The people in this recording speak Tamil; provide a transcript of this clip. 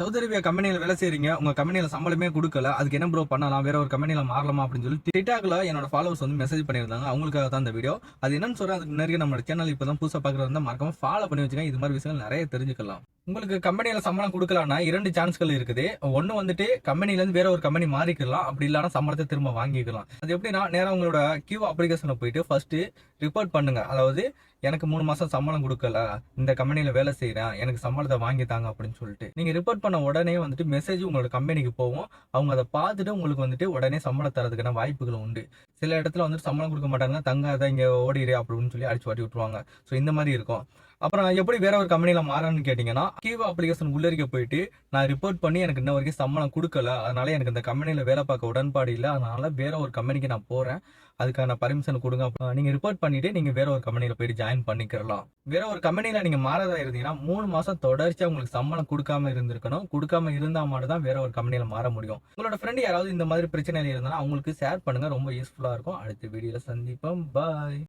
சவுதி அரேபியா கம்பெனியில் வேலை செய்றீங்க உங்க கம்பெனியில சம்பளமே கொடுக்கல அதுக்கு என்ன ப்ரோ பண்ணலாம் வேற ஒரு கம்பெனியில மாறலாமா அப்படின்னு சொல்லி டிக்டாக்ல என்னோட ஃபாலோவர்ஸ் வந்து மெசேஜ் பண்ணியிருந்தாங்க. அவங்களுக்காக தான் இந்த வீடியோ அது என்னன்னு சொல்றேன் அதுக்கு முன்னாடி நம்ம சேனல் இப்போ தான் புதுசாக பார்க்குறது மறக்காம ஃபாலோ பண்ணி வச்சுக்கோங்க. இது மாதிரி விஷயங்கள் நிறைய தெரிஞ்சுக்கலாம். உங்களுக்கு கம்பெனியில் சம்பளம் கொடுக்கலாம்னா இரண்டு சான்ஸ்கள் இருக்குது. ஒன்று வந்துட்டு கம்பெனிலேருந்து வேற ஒரு கம்பெனி மாறிக்கலாம் அப்படி இல்லைனா சம்பளத்தை திரும்ப வாங்கிக்கலாம் அது எப்படின்னா நேராக உங்களோட கியூ அப்ளிகேஷனை போயிட்டு ஃபஸ்ட்டு ரிப்போர்ட் பண்ணுங்க. அதாவது எனக்கு மூணு மாதம் சம்பளம் கொடுக்கல. இந்த கம்பெனியில் வேலை செய்கிறேன் எனக்கு சம்பளத்தை வாங்கி தாங்க அப்படின்னு சொல்லிட்டு. நீங்கள் ரிப்போர்ட் பண்ண உடனே வந்துட்டு மெசேஜ் உங்களோட கம்பெனிக்கு போகும். அவங்க அதை பார்த்துட்டு உங்களுக்கு வந்துட்டு உடனே சம்பளம் தரதுக்கான வாய்ப்புகள் உண்டு. சில இடத்துல வந்துட்டு சம்பளம் கொடுக்க மாட்டாங்கன்னா தங்காத இங்கே ஓடிடு அப்படின்னு சொல்லி அடிச்சு வாட்டி விட்டுருவாங்க. ஸோ இந்த மாதிரி இருக்கும். அப்புறம் எப்படி வேற ஒரு கம்பெனியில் மாறணும்னு கேட்டீங்கன்னா கீவா அப்ளிகேஷன் உள்ளரிக்க போயிட்டு நான் ரிப்போர்ட் பண்ணி எனக்கு இன்ன வரைக்கும் சம்பளம் கொடுக்கல. அதனால எனக்கு இந்த கம்பெனியில் வேலை பார்க்க உடன்பாடு இல்லை. அதனால வேற ஒரு கம்பெனிக்கு நான் போறேன். அதுக்கான பர்மிஷன் கொடுங்க. அப்ப நீங்க ரிப்போர்ட் பண்ணிட்டு நீங்க வேற ஒரு கம்பெனியில் போயிட்டு ஜாயின் பண்ணிக்கிறலாம். வேற ஒரு கம்பெனியில் நீங்க மாறதா இருந்தீங்கன்னா மூணு மாசம் தொடர்ச்சியா உங்களுக்கு சம்பளம் கொடுக்காம இருந்திருக்கணும். கொடுக்காம இருந்தா மட்டும் தான் வேற ஒரு கம்பெனியில் மாற முடியும். உங்களோட ஃப்ரெண்ட் யாராவது இந்த மாதிரி பிரச்சனை இருந்தாலும் அவங்களுக்கு ஷேர் பண்ணுங்க. ரொம்ப யூஸ்ஃபுல்லா இருக்கும். அடுத்த வீடியோல சந்திப்போம். பாய்